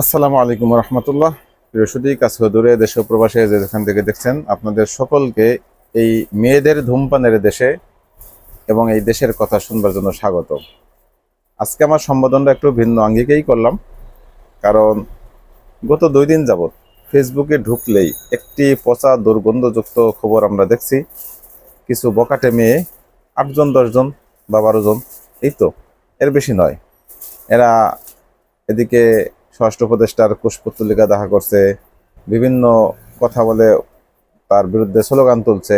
আসসালামু আলাইকুম রহমতুল্লাহ। সুদী কাছে দূরে, দেশ প্রবাসে যে যেখান থেকে দেখছেন, আপনাদের সকলকে এই মেয়েদের ধূমপানের দেশে এবং এই দেশের কথা শুনবার জন্য স্বাগত। আজকে আমার সম্বোধনটা একটু ভিন্ন আঙ্গিকেই করলাম, কারণ গত দুই দিন যাবৎ ফেসবুকে ঢুকলেই একটি পচা দুর্গন্ধযুক্ত খবর আমরা দেখছি। কিছু বকাটে মেয়ে, আটজন, দশজন বা বারোজন এই তো, এর বেশি নয়। এরা এদিকে স্বরাষ্ট্র উপদেষ্টার কুশপুত্তলিকা দেখা করছে, বিভিন্ন কথা বলে তার বিরুদ্ধে স্লোগান তুলছে,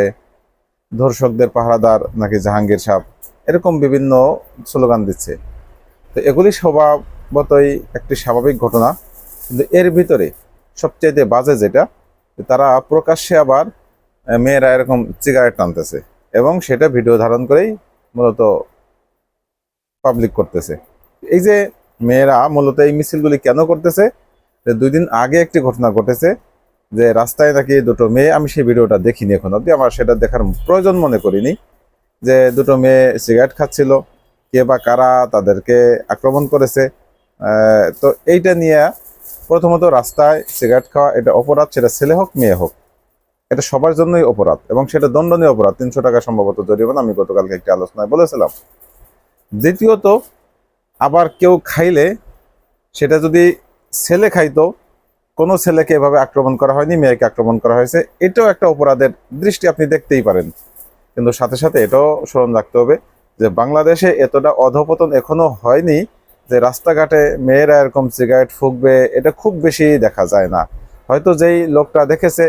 ধর্ষকদের পাহারাদার নাকি জাহাঙ্গীর সাহ এরকম বিভিন্ন স্লোগান দিচ্ছে। তো এগুলি স্বভাবতই একটি স্বাভাবিক ঘটনা, কিন্তু এর ভিতরে সবচেয়ে বাজে যেটা তারা প্রকাশ্যে আবার মেয়েরা এরকম সিগারেট টানতেছে এবং সেটা ভিডিও ধারণ করেই মূলত পাবলিক করতেছে। এই যে মেয়েরা মূলত এই মিছিলগুলি কেন করতেছে? যে দুই দিন আগে একটি ঘটনা ঘটেছে যে রাস্তায় নাকি দুটো মেয়ে, আমি সেই ভিডিওটা দেখিনি এখন অব্দি আমার সেটা দেখার প্রয়োজন মনে করিনি, যে দুটো মেয়ে সিগারেট খাচ্ছিল, কে বা কারা তাদেরকে আক্রমণ করেছে তো এইটা নিয়ে প্রথমত রাস্তায় সিগারেট খাওয়া এটা অপরাধ, সেটা ছেলে হোক, মেয়ে হোক, এটা সবার জন্যই অপরাধ এবং সেটা দণ্ডনীয় অপরাধ, তিনশো টাকা সম্ভবত জরিমানা, আমি গতকালকে একটি আলোচনায় বলেছিলাম। দ্বিতীয়ত আবার কেউ খাইলে সেটা যদি ছেলে খাইতো, কোনো ছেলেকে এভাবে আক্রমণ করা হয়নি, মেয়েকে আক্রমণ করা হয়েছে, এটাও একটা অপরাধের দৃষ্টি আপনি দেখতেই পারেন। কিন্তু সাথে সাথে এটাও স্মরণ রাখতে হবে যে বাংলাদেশে এতটা অধপতন এখনও হয়নি যে রাস্তাঘাটে মেয়েরা এরকম সিগারেট ফুকবে, এটা খুব বেশি দেখা যায় না। হয়তো যেই লোকটা দেখেছে,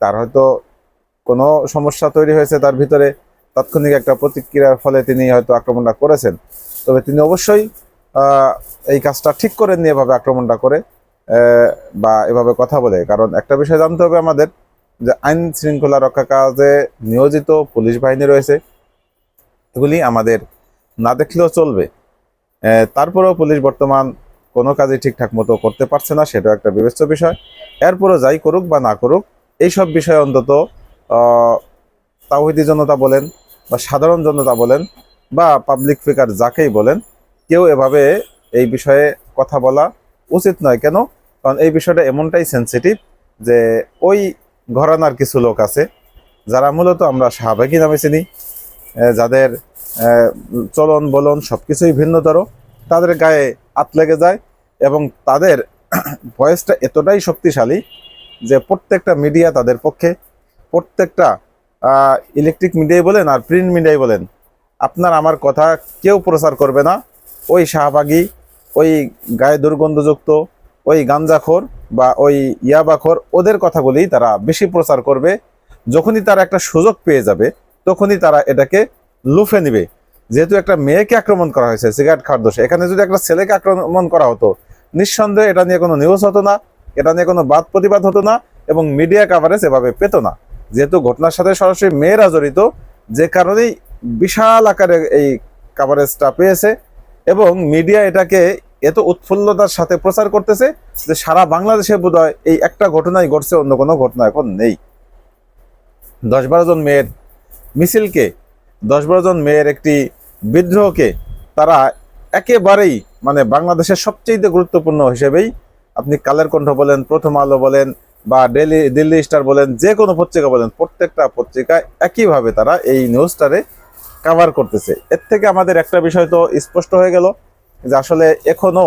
তার হয়তো কোনো সমস্যা তৈরি হয়েছে, তার ভিতরে তাৎক্ষণিক একটা প্রতিক্রিয়ার ফলে তিনি হয়তো আক্রমণটা করেছেন। তবে তিনি অবশ্যই এই কাজটা ঠিক করে নিয়ে এভাবে আক্রমণটা করে বা এভাবে কথা বলে। কারণ একটা বিষয় জানতে হবে আমাদের, যে আইন শৃঙ্খলা রক্ষা কাজে নিয়োজিত পুলিশ বাহিনী রয়েছে, এগুলি আমাদের না দেখলেও চলবে। তারপরেও পুলিশ বর্তমান কোনো কাজই ঠিকঠাক মতো করতে পারছে না, সেটাও একটা বিবেচ্য বিষয়। এরপরও যাই করুক বা না করুক, এইসব বিষয়ে অন্তত তাওহিদি জনতা বলেন বা সাধারণ জনতা বলেন বা পাবলিক ফিগার যাকেই বলেন কেউ এভাবে এই বিষয়ে কথা বলা উচিত নয়। কেন? কারণ এই বিষয়টা এমনটাই সেন্সিটিভ যে ওই ঘরানার কিছু লোক আছে, যারা মূলত আমরা শাহবাগী নামে চিনি যাদের চলন বলন সব কিছুই ভিন্নতর, তাদের গায়ে হাত লেগে যায় এবং তাদের ভয়েসটা এতটাই শক্তিশালী যে প্রত্যেকটা মিডিয়া তাদের পক্ষে, প্রত্যেকটা ইলেকট্রিক মিডিয়াই বলেন আর প্রিন্ট মিডিয়াই বলেন, আপনার আমার কথা কেউ প্রচার করবে না। ওই শাহবাগী, ওই গায়ে দুর্গন্ধযুক্ত, ওই গাঞ্জাখোর বা ওই ইয়াবাখোর, ওদের কথাগুলি তারা বেশি প্রচার করবে। যখনই তারা একটা সুযোগ পেয়ে যাবে, তখনই তারা এটাকে লুফে নিবে। যেহেতু একটা মেয়েকে আক্রমণ করা হয়েছে, সিগারেট খাওয়ার দোষে, এখানে যদি একটা ছেলেকে আক্রমণ করা হতো, নিঃসন্দেহে এটা নিয়ে কোনো নিউজ হতো না, এটা নিয়ে কোনো বাদ প্রতিবাদ হতো না এবং মিডিয়া কাভারেজ এভাবে পেত না। যেহেতু ঘটনার সাথে সরাসরি মেয়েরা জড়িত, যে কারণেই বিশাল আকারে এই কাভারেজটা পেয়েছে। এবং মিডিয়া এটাকে এত উৎফুল্লতার সাথে প্রচার করতেছে যে সারা বাংলাদেশে বোধহয় এই একটা ঘটনাই ঘটছে, অন্য কোনো ঘটনা এখন নেই। দশ বারো জন মেয়ের মিছিলকে, দশ বারো জন মেয়ের একটি বিদ্রোহকে তারা একেবারেই মানে বাংলাদেশের সবচেয়ে গুরুত্বপূর্ণ হিসেবেই আপনি কালের কণ্ঠ বলেন, প্রথম আলো বলেন বা ডেলি, দিল্লি স্টার বলেন, যে কোনো পত্রিকা বলেন, প্রত্যেকটা পত্রিকায় একইভাবে তারা এই নিউজটারে কাভার করতেছে। এর থেকে আমাদের একটা বিষয় তো স্পষ্ট হয়ে গেল যে আসলে এখনও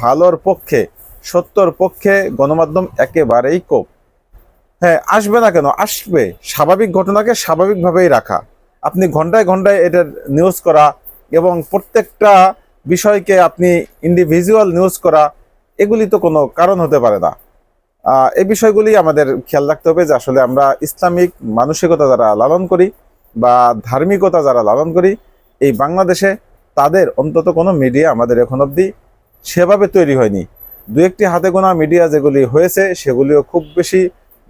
ভালোর পক্ষে, সত্যর পক্ষে গণমাধ্যম একেবারেই কোপ হ্যাঁ আসবে না কেন? আসবে। স্বাভাবিক ঘটনাকে স্বাভাবিকভাবেই রাখা। আপনি ঘন্টায় ঘন্টায় এটার নিউজ করা এবং প্রত্যেকটা বিষয়কে আপনি ইন্ডিভিজুয়াল নিউজ করা, এগুলি তো কোনো কারণ হতে পারে না। এই বিষয়গুলি আমাদের খেয়াল রাখতে হবে যে আসলে আমরা ইসলামিক মানসিকতা যারা লালন করি বা ধার্মিকতা যারা লালন করি এই বাংলাদেশে তাদের অন্তত কোনো মিডিয়া আমাদের এখন অবধি সেভাবে তৈরি হয়নি। দু একটি হাতে গোনা মিডিয়া যেগুলি হয়েছে সেগুলিও খুব বেশি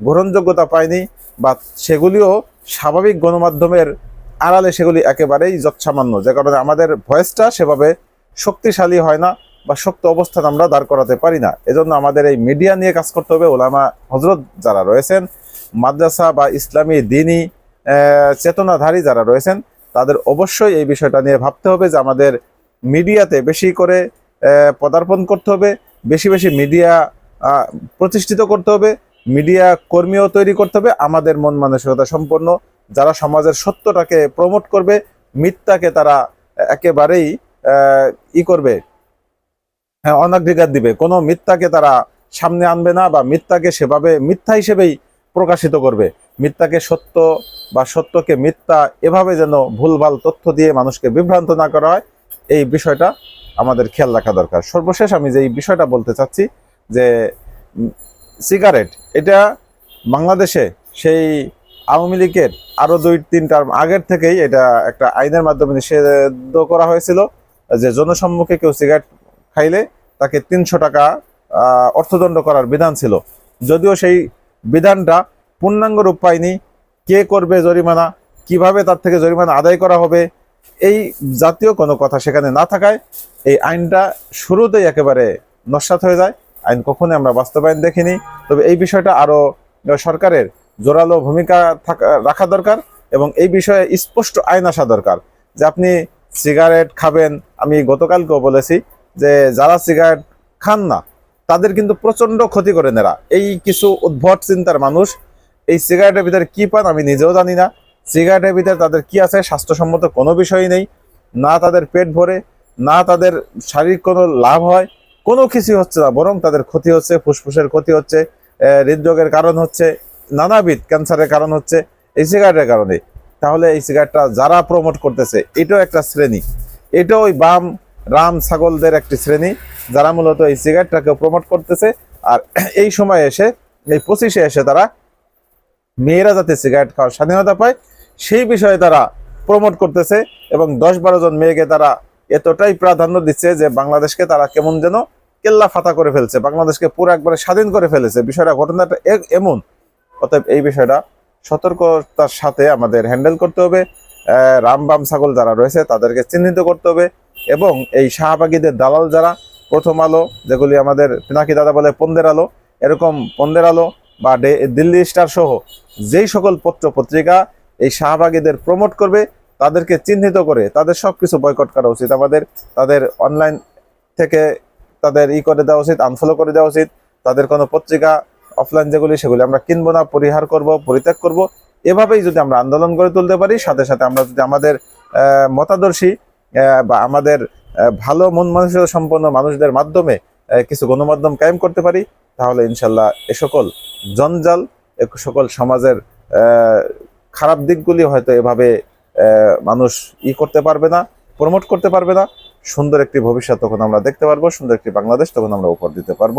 গ্রহণযোগ্যতা পায়নি বা সেগুলিও স্বাভাবিক গণমাধ্যমের আড়ালে সেগুলি একেবারেই যৎসামান্য যে কারণে আমাদের ভয়েসটা সেভাবে শক্তিশালী হয় না বা শক্ত অবস্থান আমরা দাঁড় করাতে পারি না। এজন্য আমাদের এই মিডিয়া নিয়ে কাজ করতে হবে। ওলামা হজরত যারা রয়েছেন মাদ্রাসা বা ইসলামী দিনী আহ, চেতনাধারী যারা রয়েছেন, তাদের অবশ্যই এই বিষয়টা নিয়ে ভাবতে হবে যে আমাদের মিডিয়াতে বেশি করে পদার্পণ করতে হবে, বেশি বেশি মিডিয়া প্রতিষ্ঠিত করতে হবে, মিডিয়া কর্মীও তৈরি করতে হবে, আমাদের মন মানসিকতা সম্পন্ন, যারা সমাজের সত্যটাকে প্রমোট করবে, মিথ্যাকে তারা একেবারেই ই করবে হ্যাঁ অনাগ্রিকার দিবে। কোনো মিথ্যাকে তারা সামনে আনবে না বা মিথ্যাকে সেভাবে, মিথ্যা হিসেবেই প্রকাশিত করবে। মিথ্যাকে সত্য বা সত্যকে মিথ্যা এভাবে যেন ভুলভাল তথ্য দিয়ে মানুষকে বিভ্রান্ত না করা হয়, এই বিষয়টা আমাদের খেয়াল রাখা দরকার। সর্বশেষ আমি যে এই বিষয়টা বলতে চাচ্ছি যে সিগারেট, এটা বাংলাদেশে সেই আওয়ামী লীগের আরও দুই, তিন টার্ম আগের থেকেই এটা একটা আইনের মাধ্যমে নিষেধ করা হয়েছিল যে, জনসম্মুখে কেউ সিগারেট খাইলে তাকে তিনশো টাকা অর্থদণ্ড করার বিধান ছিল। যদিও সেই বিধানটা পূর্ণাঙ্গ রূপ পায়নি। কে করবে জরিমানা? কীভাবে তার থেকে জরিমানা আদায় করা হবে? এই জাতীয় কোনো কথা সেখানে না থাকায় এই আইনটা শুরুতেই একেবারে নস্বাত হয়ে যায়। আইন কখনোই আমরা বাস্তবায়ন দেখিনি। তবে এই বিষয়টা আরও সরকারের জোরালো ভূমিকা থাকা, রাখা দরকার এবং এই বিষয়ে স্পষ্ট আইন আসা দরকার। যে আপনি সিগারেট খাবেন, আমি গতকালকেও বলেছি যে যারা সিগারেট খান না, তাদের কিন্তু প্রচণ্ড ক্ষতি করে নেরা এই কিছু উদ্ভট চিন্তার মানুষ এই সিগারেটের ভিতরে কি পান আমি নিজেও জানি না। সিগারেটের ভিতরে তাদের কি আছে স্বাস্থ্যসম্মত কোনো বিষয়ই নেই। না তাদের পেট ভরে, না তাদের শারীরিক কোনো লাভ হয়। কোনো কিছু হচ্ছে না, বরং তাদের ক্ষতি হচ্ছে, ফুসফুসের ক্ষতি হচ্ছে হৃদরোগের কারণ হচ্ছে, নানাবিধ ক্যান্সারের কারণ হচ্ছে এই সিগারেটের কারণে। তাহলে এই সিগারেটটা যারা প্রমোট করতেছে, এটাও একটা শ্রেণি। এটাও ওই বাম, রাম ছাগলদের একটি শ্রেণি, যারা মূলত এই সিগারেটটাকে প্রমোট করতেছে। আর এই সময় এসে, এই পঁচিশে এসে তারা মেয়েরা যাতে সিগারেট খাওয়ার স্বাধীনতা পায় সেই বিষয়ে তারা প্রমোট করতেছে এবং দশ বারো জন মেয়েকে তারা এতটাই প্রাধান্য দিচ্ছে যে বাংলাদেশকে তারা কেমন যেন কেল্লা ফাতা করে ফেলছে বাংলাদেশকে পুরো একবারে স্বাধীন করে ফেলেছে। বিষয়টা ঘটনাটা এমন। অতএব এই বিষয়টা সতর্কতার সাথে আমাদের হ্যান্ডেল করতে হবে। আহ, রাম বাম ছাগল যারা রয়েছে তাদেরকে চিহ্নিত করতে হবে এবং এই শাহবাগীদের দালাল যারা প্রথম আলো যেগুলি আমাদের পিনাকি দাদা বলে পন্দের আলো এরকম পন্দের আলো বা দিল্লি স্টার সহ যেই সকল পত্র পত্রিকা এই শাহবাগীদের প্রমোট করবে, তাদেরকে চিহ্নিত করে তাদের সব কিছু বয়কট করা উচিত। আমাদের, তাদের অনলাইন থেকে তাদের ই করে দেওয়া উচিত আনফলো করে দেওয়া উচিত। তাদের কোনো পত্রিকা অফলাইন যেগুলি, সেগুলি আমরা কিনবো না, পরিহার করব, পরিত্যাগ করব। এভাবেই যদি আমরা আন্দোলন করে তুলতে পারি, সাথে সাথে আমরা যদি আমাদের মতাদর্শী বা আমাদের ভালো মন মানসিকতা সম্পন্ন মানুষদের মাধ্যমে কিছু গণমাধ্যম কায়েম করতে পারি তাহলে ইনশাল্লাহ এ সকল জঞ্জাল, এ সকল সমাজের খারাপ দিকগুলি হয়তো এভাবে মানুষ ই করতে পারবে না প্রমোট করতে পারবে না। সুন্দর একটি ভবিষ্যৎ তখন আমরা দেখতে পারব, সুন্দর একটি বাংলাদেশ তখন আমরা উপর দিতে পারব,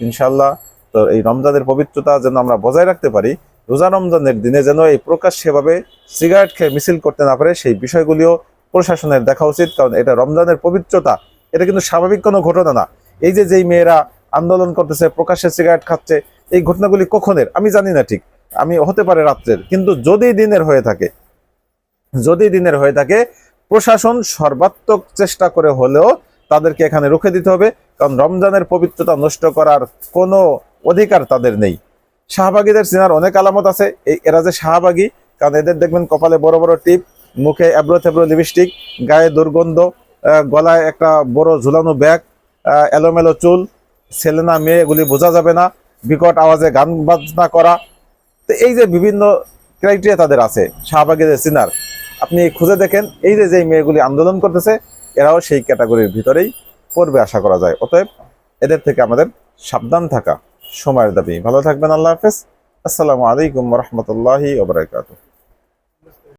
ইনশাল্লাহ। তো এই রমজানের পবিত্রতা যেন আমরা বজায় রাখতে পারি, রোজা রমজানের দিনে যেন এই প্রকাশ সেভাবে সিগারেট খেয়ে মিছিল করতে না পারে, সেই বিষয়গুলিও প্রশাসনের দেখা উচিত, কারণ এটা রমজানের পবিত্রতা, এটা কিন্তু স্বাভাবিক কোনো ঘটনা না। এই যে যেই মেয়েরা আন্দোলন করতেছে, প্রকাশ্যে সিগারেট খাচ্ছে, এই ঘটনাগুলি কখনের? আমি জানি না ঠিক। আমি হতে পারে রাত্রের, কিন্তু যদি দিনের হয়ে থাকে, যদি দিনের হয়ে থাকে, প্রশাসন সর্বাত্মক চেষ্টা করে হলেও তাদেরকে এখানে রুখে দিতে হবে, কারণ রমজানের পবিত্রতা নষ্ট করার কোনো অধিকার তাদের নেই। শাহবাগীদের চেনার অনেক আলামত আছে, এই এরা যে শাহবাগী, কারণ এদের দেখবেন কপালে বড় বড় টিপ, মুখে এবড়ো থেবড়ো লিপস্টিক, গায়ে দুর্গন্ধ গলায় একটা বড় ঝুলানো ব্যাগ এলোমেলো চুল ছেলে না, মেয়ে, এগুলি বোঝা যাবে না। বিকট আওয়াজে গান বাজনা করা। তো এই যে বিভিন্ন ক্রাইটেরিয়া তাদের আছে শাহবাগীদের চিনার আপনি খুঁজে দেখেন, এই যে যে মেয়েগুলি আন্দোলন করতেছে, এরাও সেই ক্যাটাগরির ভিতরেই পড়বে আশা করা যায়। অতএব এদের থেকে আমাদের সাবধান থাকা সময়ের দাবি। ভালো থাকবেন, আল্লাহ হাফেজ। আসসালামু আলাইকুম রহমতুল্লাহি ওবরাকাতুহ